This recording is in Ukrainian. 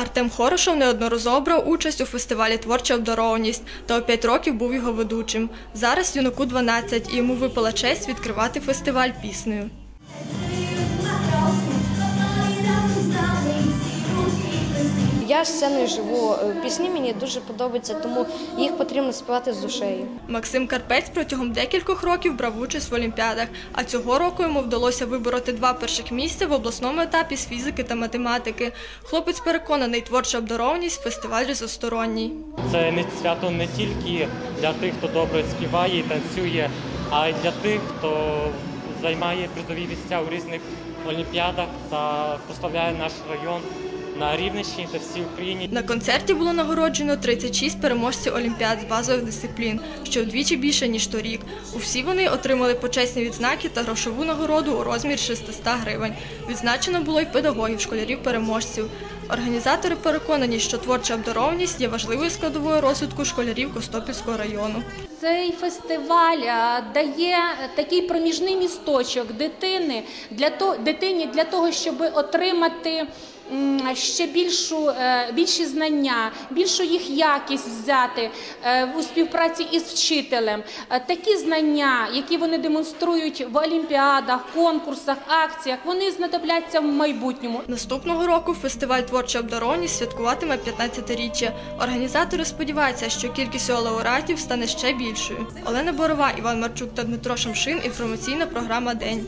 Артем Хорошов неодноразово брав участь у фестивалі Творча обдарованість та у 5 років був його ведучим. Зараз юнаку 12 і йому випала честь відкривати фестиваль піснею. Я сценою живу. Е, Пісні мені дуже подобаються, тому їх потрібно співати з душею. Максим Карпець протягом декількох років брав участь в олімпіадах, а цього року йому вдалося вибороти два перших місця в обласному етапі з фізики та математики. Хлопець переконаний, творча обдарованість фестиваль різносторонній. Це не свято не тільки для тих, хто добре співає і танцює, а й для тих, хто займає призові місця у різних олімпіадах та прославляє наш район на Рівненщині та всій Україні. На концерті було нагороджено 36 переможців олімпіад з базових дисциплін, що вдвічі більше ніж торік. Усі вони отримали почесні відзнаки та грошову нагороду у розмірі 600 гривень. Відзначено було й педагогів, школярів, переможців. Організатори переконані, що творча обдарованість є важливою складовою розвитку школярів Костопільського району. Цей фестиваль дає такий проміжний місточок дитини для то, дитині для того, щоб отримати ще більшу, е, більші знання, більшу їх якість взяти е, у співпраці із вчителем. Е, Такі знання, які вони демонструють в олімпіадах, конкурсах, акціях, вони знадобляться в майбутньому. Наступного року фестиваль Творча обдарованість святкуватиме 15-річчя. Організатори сподіваються, що кількість його лауреатів стане ще більшою. Олена Борова, Іван Марчук та Дмитро Шамшин. Інформаційна програма День.